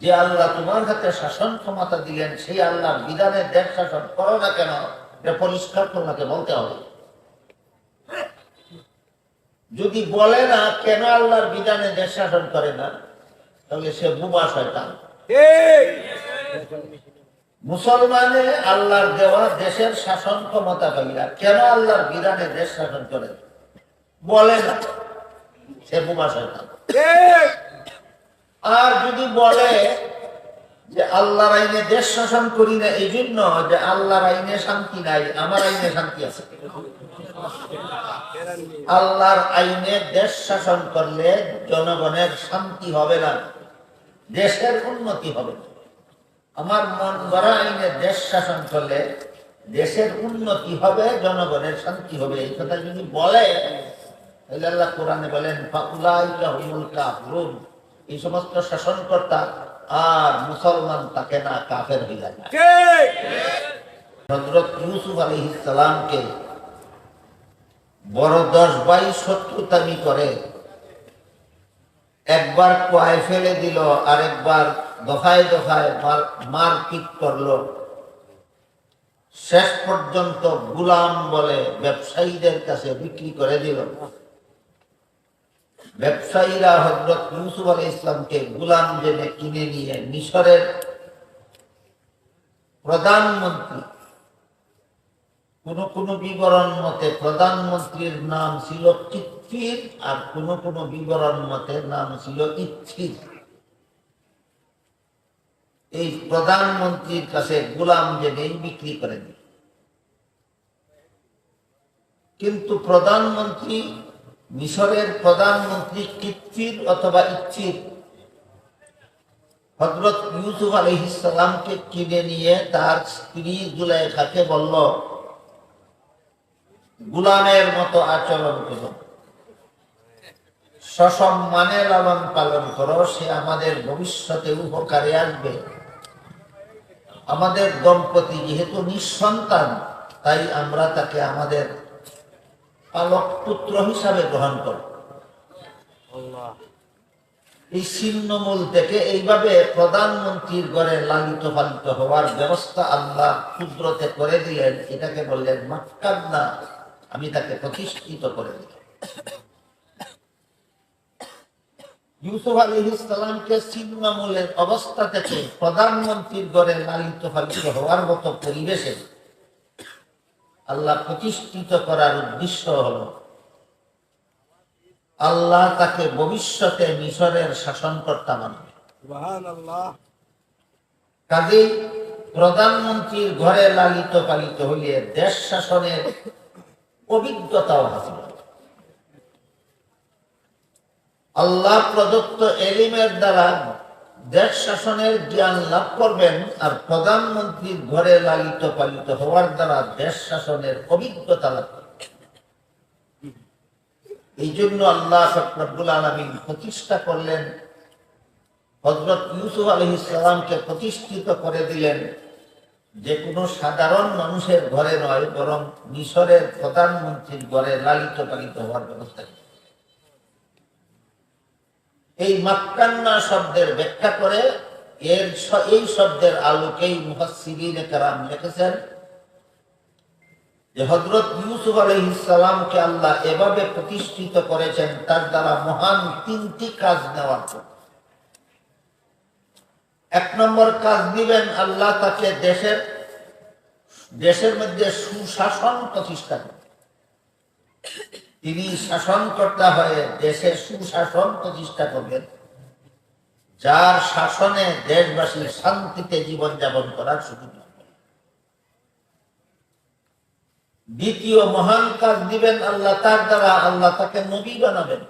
যে আল্লাহ তোমার হাতে শাসন ক্ষমতা দিলেন সেই আল্লাহর বিধানে দেশ শাসন করো না কেন? এটা পরিষ্কার তোমাকে বলতে হবে। যদি বলে না কেন আল্লাহর বিধানে দেশ শাসন করে না? তাহলে সে বুবা শয়তান। মুসলমানে আল্লাহর দেওয়া দেশের শাসন ক্ষমতা পাইলা কেন আল্লাহর বিধানে দেশ শাসন করে? বলে না। সে বুবা শয়তান। আর যদি বলে যে আল্লাহর আইনে দেশ শাসন করি না, এই জন্য যে আল্লাহর আইনে শান্তি নাই, আমার আইনে শান্তি আছে। আল্লাহর আইনে দেশ শাসন করলে জনগণের শান্তি হবে না, দেশের উন্নতি হবে আমার মন গড়া আইনে দেশ শাসন করলে দেশের উন্নতি হবে, জনগণের শান্তি হবে। এই কথা যদি বলে আল্লাহ কোরআনে বলেন এই সমস্ত শাসনকর্তা আর মুসলমান তাকে না কাফের হয়ে যায়। হজরত ইউসুফ আলী ইসলামকে বড় দশ বাইশ শত্রুতামি করে একবার কোয়ায় ফেলে দিল আর একবার দফায় দফায় মার মারপিট করল। শেষ পর্যন্ত গুলাম বলে ব্যবসায়ীদের কাছে বিক্রি করে দিল। ব্যবসায়ীরা হজরত ইউসুফ আলী ইসলামকে গুলাম জেনে কিনে নিয়ে মিশরের প্রধানমন্ত্রী। কোন কোন বিবরণ মতে প্রধানমন্ত্রীর নাম ছিল কিৎফির আর কোন কোন বিবরণ মতে নাম ছিল ইচ্ছির। এই প্রধানমন্ত্রীর কাছে গোলাম জেনে বিক্রি করে দিল। কিন্তু প্রধানমন্ত্রী মিশরের প্রধানমন্ত্রী কিৎফির অথবা ইচ্ছির হজরত ইউসুফ আলহিসামকে কিনে নিয়ে তার স্ত্রী জুলাইখাকে বলল, গুলামের মতো আচরণ করো। সসম্মানে লালন পালন করো, সে আমাদের ভবিষ্যতে উপকারে আসবে। আমাদের দম্পতি যেহেতু নিঃসন্তান, তাই আমরা তাকে আমাদের পালক পুত্র হিসাবে গ্রহণ করব এই ছিন্নমূল থেকে এইভাবে প্রধানমন্ত্রীর ঘরে লালিত পালিত হওয়ার ব্যবস্থা আল্লাহ ক্ষুদ্রতে করে দিলেন এটাকে বললেন মাক্কান্না। আমি তাকে প্রতিষ্ঠিত করে দিলাম। ইউসুফ আলী ইসলামকে ছিন্নমূলের অবস্থা থেকে প্রধানমন্ত্রীর ঘরে লালিত পালিত হওয়ার মতো পরিবেশে আল্লাহ প্রতিষ্ঠিত করার উদ্দেশ্য হলো আল্লাহ তাকে ভবিষ্যতে মিশরের শাসনকর্তা মানবে। কাজেই প্রধানমন্ত্রীর ঘরে লালিত পালিত হইলে দেশ শাসনের অভিজ্ঞতাও হাসিল। আল্লাহ প্রদত্ত এলিমের দ্বারা দেশ শাসনের জ্ঞান লাভ করবেন আর প্রধানমন্ত্রীর ঘরে লালিত পালিত হওয়ার দ্বারা দেশ শাসনের অভিজ্ঞতা লাভ এই জন্য আল্লাহ ফকরবুল আলমিন প্রতিষ্ঠা করলেন। হজরত ইউসুফ আলহ ইসলামকে প্রতিষ্ঠিত করে দিলেন। যে কোনো সাধারণ মানুষের ঘরে নয়, বরং মিশরের প্রধানমন্ত্রীর ঘরে লালিত পালিত হওয়ার ব্যবস্থা। এই মাক্কান্না শব্দের ব্যাখ্যা করে এর এই শব্দের আলোকেই কেরাম লিখেছেন যে হজরত ইউসুফ আলহিসামকে আল্লাহ এভাবে প্রতিষ্ঠিত করেছেন, তার দ্বারা মহান তিনটি কাজ নেওয়ার জন্য এক নম্বর কাজ দিবেন আল্লাহ তাকে দেশের দেশের মধ্যে সুশাসন প্রতিষ্ঠা করবেন তিনি শাসনকর্তা হয়ে দেশের সুশাসন প্রতিষ্ঠা করবেন, যার শাসনে দেশবাসী শান্তিতে জীবনযাপন করার সুযোগ দ্বিতীয় মহান কাজ দিবেন আল্লাহ, তার দ্বারা আল্লাহ তাকে নবী বানাবেন।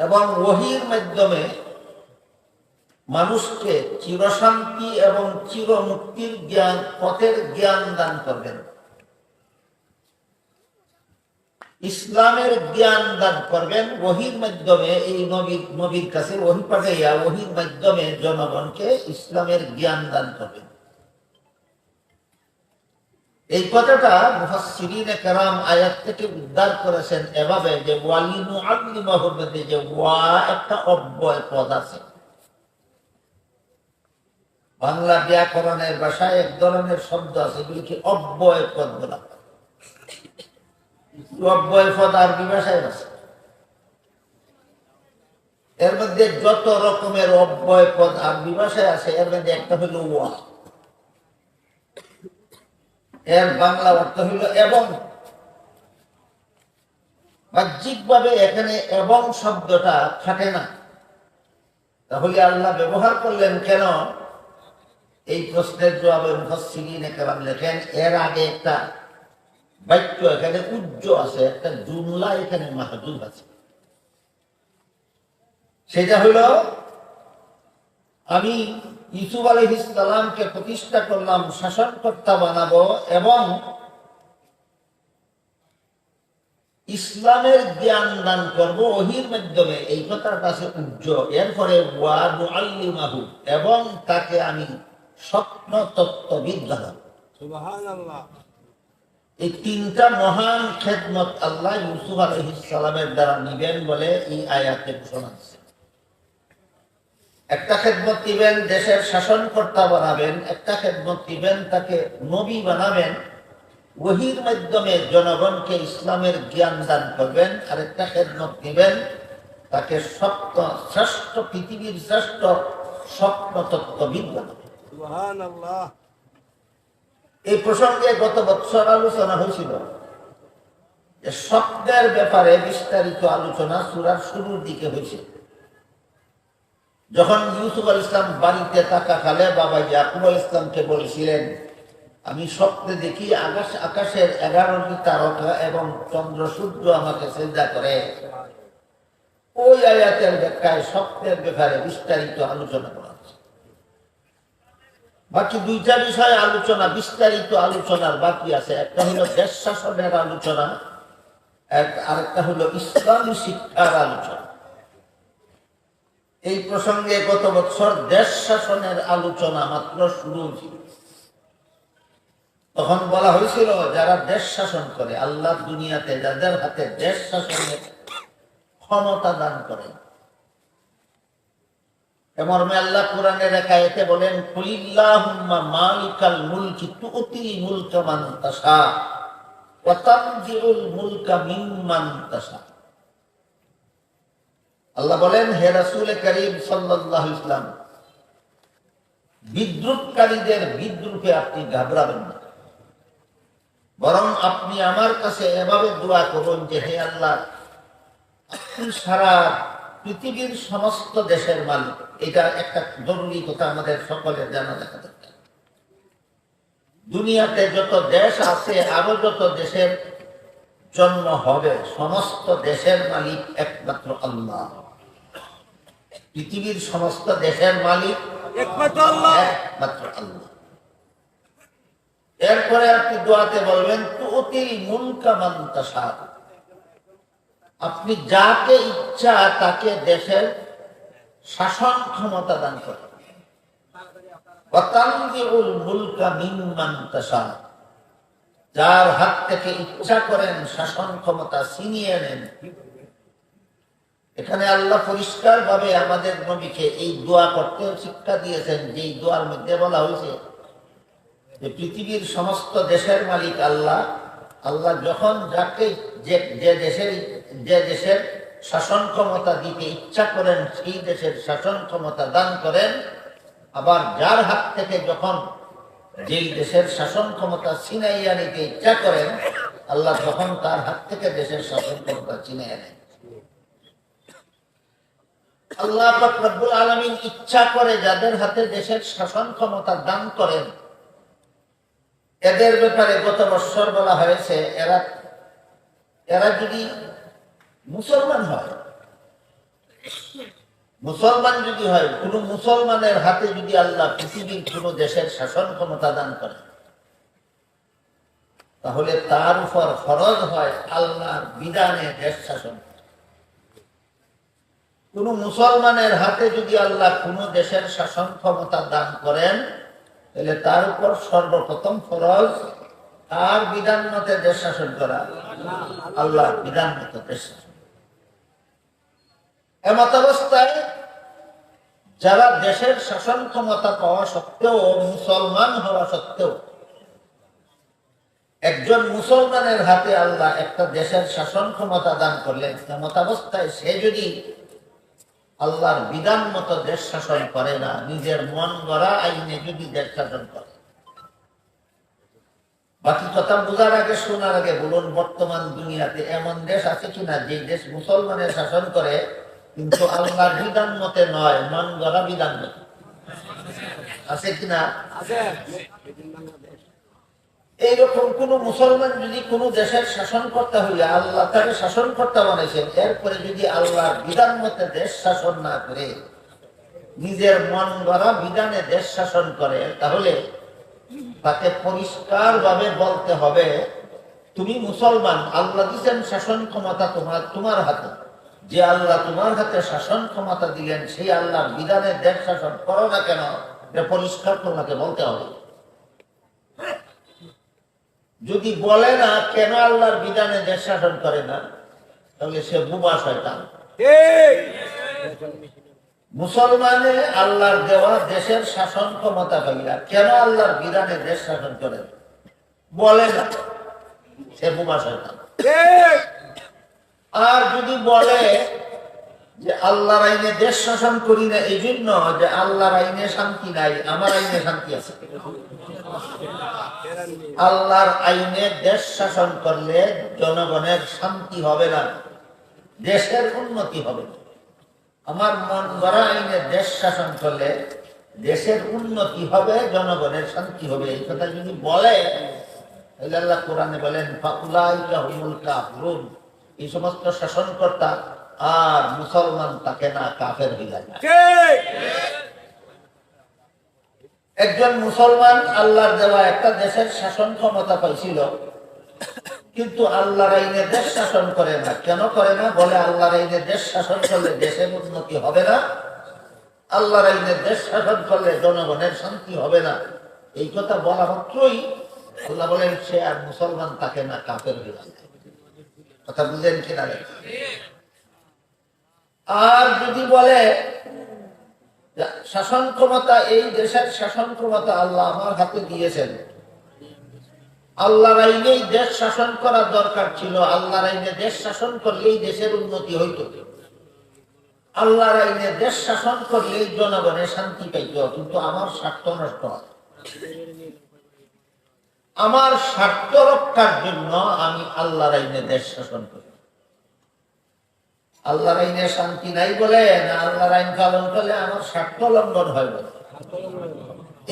এবং ওহির মাধ্যমে মানুষকে চিরশান্তি এবং চিরমুক্তির জ্ঞান, পথের জ্ঞান দান করবেন। ইসলামের জ্ঞান দান করবেন। ওহির মাধ্যমে এই নবীর নবীর কাছে ওহি পাঠাইয়া ওহির মাধ্যমে জনগণকে ইসলামের জ্ঞান দান করবেন। এই কথাটা মুফাসসিরিনে কেরাম আয়াত থেকে উদ্ধার করেছেন এভাবে যে ওয়ালিনু আল্লিমাহুর মধ্যে যে, ওয়া একটা অব্যয় পদ আছে। বাংলা ব্যাকরণের ভাষায় এক ধরনের শব্দ আছে, এগুলিকে অব্যয় পদ বলা হয়। এর মধ্যে যত রকমের অব্যয় পদ আছে, এর মধ্যে একটা হইল ওয়া। এর বাংলা অর্থ হইল এবং। বাহ্যিকভাবে এখানে এবং শব্দটা খাটে না। তাহলে আল্লাহ ব্যবহার করলেন কেন? এই প্রশ্নের জবাবে একরাম লেখেন, এর আগে একটা বাক্য এখানে উজ্জ আছে, একটা জুমলা এখানে মাহজুব আছে। সেটা হইল আমি ইসুফ আলহিসামকে প্রতিষ্ঠা করলাম, শাসনকর্তা বানাবো এবং ইসলামের জ্ঞান দান করব। ওহির মাধ্যমে এই কথাটা কাছে উজ্জ এরপরে ওয়াদু এবং তাকে আমি স্বপ্ন তত্ত্ববিদ বানাবো এই তিনটা মহান খেদমত আল্লাহ ইউসুফ আলহিসালামের দ্বারা নিবেন বলে এই আয়াতে ঘোষণা একটা খেদমত দিবেন, দেশের শাসনকর্তা বানাবেন, একটা খেদমত দিবেন, তাকে নবী বানাবেন, ওহির মাধ্যমে জনগণকে ইসলামের জ্ঞান দান করবেন আর একটা খেদমত দিবেন, তাকে সপ্ত, শ্রেষ্ঠ পৃথিবীর শ্রেষ্ঠ স্বপ্ন তত্ত্ববিদ বানাবেন এই প্রসঙ্গে গত বৎসর আলোচনা হয়েছিল যে স্বপ্নের ব্যাপারে বিস্তারিত আলোচনা সুরার শুরুর দিকে হয়েছে। যখন ইউসুফ আল ইসলাম বাড়িতে থাকাকালে বাবা ইয়াকুব ইসলামকে বলেছিলেন, আমি স্বপ্নে দেখি আকাশ, আকাশের এগারোটি তারকা এবং চন্দ্র সূর্য আমাকে চিন্তা করে। ওই আয়াতের ব্যাখ্যায় স্বপ্নের ব্যাপারে বিস্তারিত আলোচনা করা বাকি দুইটা বিষয়ে আলোচনা, বিস্তারিত আলোচনার বাকি আছে। একটা হলো দেশ শাসনের আলোচনা আরেকটা হলো ইসলামী শিক্ষার আলোচনা। এই প্রসঙ্গে গত বছর দেশ শাসনের আলোচনা মাত্র শুরু ছিল তখন বলা হয়েছিল, যারা দেশ শাসন করে, আল্লাহ দুনিয়াতে যাদের হাতে দেশ শাসনের ক্ষমতা দান করেন এমর্মে আল্লাহ কোরআনের একায়েতে বলেন, কুলিল্লাহুম্মা মালিকাল মুলকি মান তাশা, ওয়া তানজিউল তাশা। আল্লাহ বলেন, হে রাসূল করিম সাল্লাল্লাহু আলাইহি ইসলাম বিদ্রুপকারীদের বিদ্রুপে আপনি ঘাবড়াবেন না। বরং আপনি আমার কাছে এভাবে দোয়া করুন যে, হে আল্লাহ, সারা পৃথিবীর সমস্ত দেশের মালিক এটা একটা জরুরি কথা আমাদের সকলের জানা দেখা দরকার। দুনিয়াতে যত দেশ আছে আরও যত দেশের জন্ম হবে সমস্ত দেশের মালিক একমাত্র আল্লাহ। পৃথিবীর সমস্ত দেশের মালিক একমাত্র আল্লাহ। একমাত্র আল্লাহ। এরপরে আপনি দোয়াতে বলবেন তুতিল মুলকা মান তাশা আপনি যাকে ইচ্ছা তাকে দেশের শাসন ক্ষমতা দান করেন। যার হাত থেকে ইচ্ছা করেন শাসন ক্ষমতা ছিনিয়ে নেন। এখানে আল্লাহ পরিষ্কার ভাবে আমাদের নবীকে এই দোয়া করতে শিক্ষা দিয়েছেন, যেই দোয়ার মধ্যে বলা হয়েছে যে পৃথিবীর সমস্ত দেশের মালিক আল্লাহ। আল্লাহ যখন যাকে যে যে দেশের যে দেশের শাসন ক্ষমতা দিতে ইচ্ছা করেন, সেই দেশের শাসন ক্ষমতা দান করেন, আবার যার হাত থেকে যখন যেই দেশের শাসন ক্ষমতা ছিনাইয়া নিতে ইচ্ছা করেন, আল্লাহ তখন তার হাত থেকে দেশের শাসন ক্ষমতা ছিনাইয়া নেন আল্লাহ রব্বুল আলামিন ইচ্ছা করে যাদের হাতে দেশের শাসন ক্ষমতা দান করেন, এদের ব্যাপারে গত বৎসর বলা হয়েছে, এরা এরা যদি মুসলমান হয়। মুসলমান যদি হয়, কোন মুসলমানের হাতে যদি আল্লাহ পৃথিবীর কোন দেশের শাসন ক্ষমতা দান করে, তাহলে তার উপর ফরজ হয় আল্লাহর বিধানে দেশ শাসন। কোন মুসলমানের হাতে যদি আল্লাহ কোন দেশের শাসন ক্ষমতা দান করেন, তাহলে তার উপর সর্বপ্রথম ফরজ তার বিধান মতে দেশ শাসন করা। আল্লাহর বিধান মতো দেশ শাসন। এমত অবস্থায় যারা দেশের শাসন ক্ষমতা পাওয়া সত্ত্বেও মুসলমান হওয়া সত্ত্বেও একজন মুসলমানের হাতে আল্লাহ একটা দেশের শাসন ক্ষমতা দান করলেন ক্ষমতাবস্থায় সে যদি আল্লাহর বিধান মতো দেশ শাসন করে না, নিজের মন গড়া আইনে যদি দেশ শাসন করে। বাকি কথা বোঝার আগে, শোনার আগে বলুন, বর্তমান দুনিয়াতে এমন দেশ আছে কিনা যে দেশ মুসলমানের শাসন করে কিন্তু আল্লাহর বিধান মতে নয় মন গড়া বিধান মতে। আছে কিনা এইরকম কোন মুসলমান যদি কোন দেশের শাসন করতে হইলে আল্লাহ তাকে শাসন করতে বানাইছেন এরপরে যদি আল্লাহর বিধান মতে দেশ শাসন না করে নিজের মন গড়া বিধানে দেশ শাসন করে তাহলে তাকে পরিষ্কার ভাবে বলতে হবে তুমি মুসলমান আল্লাহ দিচ্ছেন শাসন ক্ষমতা তোমার তোমার হাতে। যে আল্লাহ তোমার হাতে শাসন ক্ষমতা দিলেন সেই আল্লাহর বিধানে দেশ শাসন করো না কেন? এটা পরিষ্কার তোমাকে বলতে হবে। যদি বলে না কেন আল্লাহর বিধানে দেশ শাসন করে না? তাহলে সে বুবা শয়তান। মুসলমানে আল্লাহর দেওয়া দেশের শাসন ক্ষমতা পাইলা কেন আল্লাহর বিধানে দেশ শাসন করে? বলে না সে বুবা শয়তান। আর যদি বলে যে আল্লাহর আইনে দেশ শাসন করি না এই জন্য যে আল্লাহর আইনে শান্তি নাই, আমার আইনে শান্তি আছে। আল্লাহর আইনে দেশ শাসন করলে জনগণের শান্তি হবে না, দেশের উন্নতি হবে আমার মন গড়া আইনে দেশ শাসন করলে দেশের উন্নতি হবে, জনগণের শান্তি হবে। এই কথা যদি বলে আল্লাহ কোরআনে বলেন ফাকুলাইকা হুমুল কাফরুন। এই সমস্ত শাসনকর্তা আর মুসলমান তাকে না কাফের হয়ে যায়। একজন মুসলমান আল্লাহর দেওয়া একটা দেশের শাসন ক্ষমতা পাইছিল কিন্তু আল্লাহর আইনে দেশ শাসন করে না। কেন করে না? বলে আল্লাহর আইনে দেশ শাসন করলে দেশের উন্নতি হবে না আল্লাহর আইনে দেশ শাসন করলে জনগণের শান্তি হবে না। এই কথা বলা মাত্রই আল্লাহ বলেন সে আর মুসলমান তাকে না কাপের হয়ে যায়। কথা বুঝেন কিনা আর যদি বলে শাসন ক্ষমতা এই দেশের শাসন ক্ষমতা আল্লাহ আমার হাতে দিয়েছেন। আল্লাহর আইনেই দেশ শাসন করার দরকার ছিল। আল্লাহর আইনে দেশ শাসন করলেই দেশের উন্নতি হইত। আল্লাহর আইনে দেশ শাসন করলেই জনগণের শান্তি পাইত। কিন্তু আমার স্বার্থ নষ্ট হয়। আমার স্বার্থ রক্ষার জন্য আমি আল্লাহর আইনে দেশ শাসন করি। আল্লাহর আইনে শান্তি নাই বলে না আল্লাহর আইন পালন করলে আমার স্বার্থ লঙ্ঘন হয় বলে।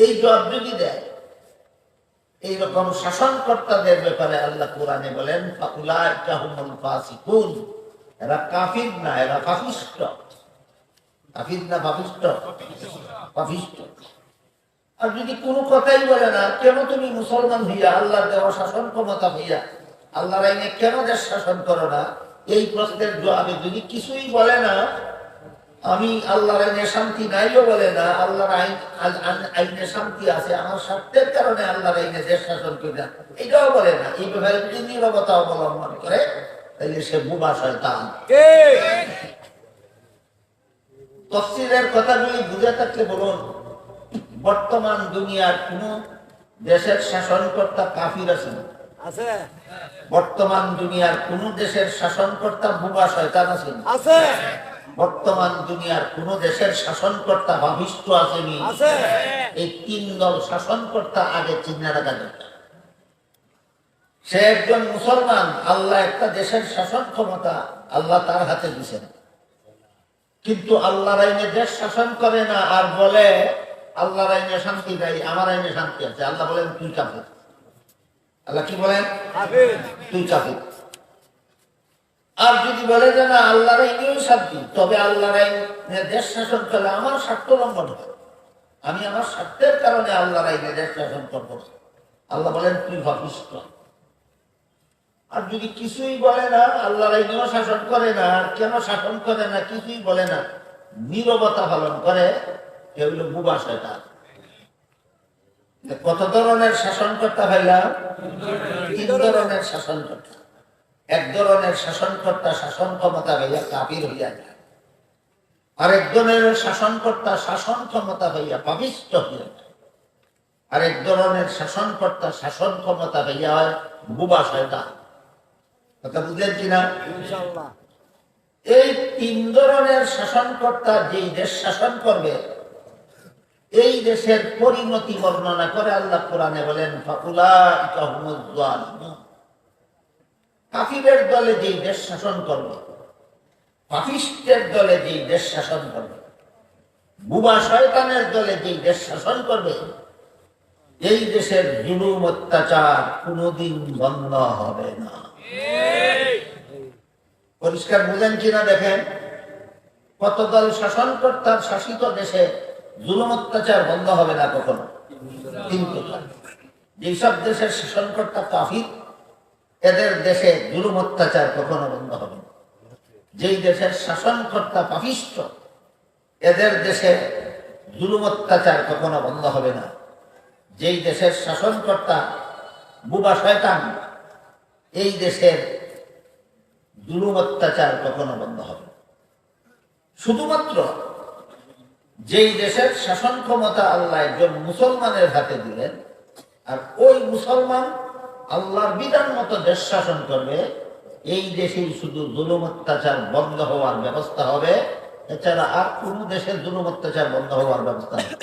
এই জব যদি দেয়, এইরকম শাসনকর্তাদের ব্যাপারে আল্লাহ কোরআনে বলেন এরা কাফির না, এরা পাপিষ্ট কাফির না পাপিষ্ট পাপিষ্ট আর যদি কোনো কথাই বলে না কেন তুমি মুসলমান হইয়া আল্লাহ দেওয়া শাসন ক্ষমতা হইয়া আল্লাহর আইনে কেন দেশ শাসন করো না? এই প্রশ্নের জবাবে যদি কিছুই বলে না আমি আল্লাহর আইনে শান্তি নাইও বলে না আল্লাহর আইন আইনে শান্তি আছে আমার স্বার্থের কারণে আল্লাহর আইনে দেশ শাসন করি না। এটাও বলে না। এই ব্যাপারে যদি নিরবতা অবলম্বন করে তাহলে সে বুবা শয়তান। তফসিলের কথাগুলি বুঝে থাকলে বলুন। বর্তমান দুনিয়ার কোন দেশের শাসনকর্তা কাফির আছে না? আছে। বর্তমান দুনিয়ার কোন দেশের শাসনকর্তা বুবা শয়তান আছে না? আছে। বর্তমান দুনিয়ার কোন দেশের শাসনকর্তা ভাবিষ্ট আসেনি আছে। এই তিন দল শাসনকর্তা আগে চিহ্না রাখা দরকার সে একজন মুসলমান আল্লাহ একটা দেশের শাসন ক্ষমতা আল্লাহ তার হাতে দিছেন। কিন্তু আল্লাহ আইনে দেশ শাসন করে না আর বলে আল্লাহর আইনে শান্তি নাই আমার আইনে শান্তি আছে। আল্লাহ বলেন তুই কাফির। আল্লাহ কি বলেন? তুই কাফির। আর যদি বলে যে না আল্লাহর আইনেও শান্তি তবে আল্লাহর আইনে দেশ শাসন করলে আমার স্বার্থ লঙ্ঘন হয় আমি আমার স্বার্থের কারণে আল্লাহর আইনে দেশ শাসন করব আল্লাহ বলেন তুই ভাবিষ্ট আর যদি কিছুই বলে না আল্লাহর আইনেও শাসন করে না আর কেন শাসন করে না কিছুই বলে না নীরবতা পালন করে এগুলো বুবা শয়তান। কত ধরনের শাসনকর্তা ভাইলাম তিন ধরনের শাসনকর্তা। এক ধরনের শাসনকর্তা শাসন ক্ষমতা কাবির হইয়া যায়। শাসনকর্তা শাসন ক্ষমতা হইয়া পাবিষ্ট হইয়া যায়। আরেক ধরনের শাসনকর্তা শাসন ক্ষমতা হইয়া হয় বুবা শয়তান। কথা বুঝলেন কিনা? এই তিন ধরনের শাসনকর্তা যেই দেশ শাসন করবে এই দেশের পরিণতি বর্ণনা করে আল্লাহ কোরআনে বলেন। কাফিরের দলে যেই দেশ শাসন করবে পাপিষ্টের দলে যেই দেশ শাসন করবে, বুবা শয়তানের দলে যেই দেশ শাসন করবে, এই দেশের জুলুম অত্যাচার কোনোদিন বন্ধ হবে না পরিষ্কার বুঝেন কিনা দেখেন, কত দল শাসন শাসনকর্তার শাসিত দেশে জুলুম অত্যাচার বন্ধ হবে না কখনো। কিন্তু যেসব দেশের শাসনকর্তা কাফির এদের দেশে জুলুম অত্যাচার কখনো বন্ধ হবে না। যেই দেশের শাসনকর্তা পাপিষ্ট, এদের দেশে জুলুম অত্যাচার কখনো বন্ধ হবে না। যেই দেশের শাসনকর্তা বুবা শয়তান, এই দেশের জুলুম অত্যাচার কখনো বন্ধ হবে শুধুমাত্র যেই দেশের শাসন ক্ষমতা আল্লাহ একজন মুসলমানের হাতে দিলেন, আর ওই মুসলমান আল্লাহর বিধান মতো দেশ শাসন করবে, এই দেশেই শুধু জুলুম অত্যাচার বন্ধ হওয়ার ব্যবস্থা হবে। এছাড়া আর কোন দেশের জুলুম অত্যাচার বন্ধ হওয়ার ব্যবস্থা নেই।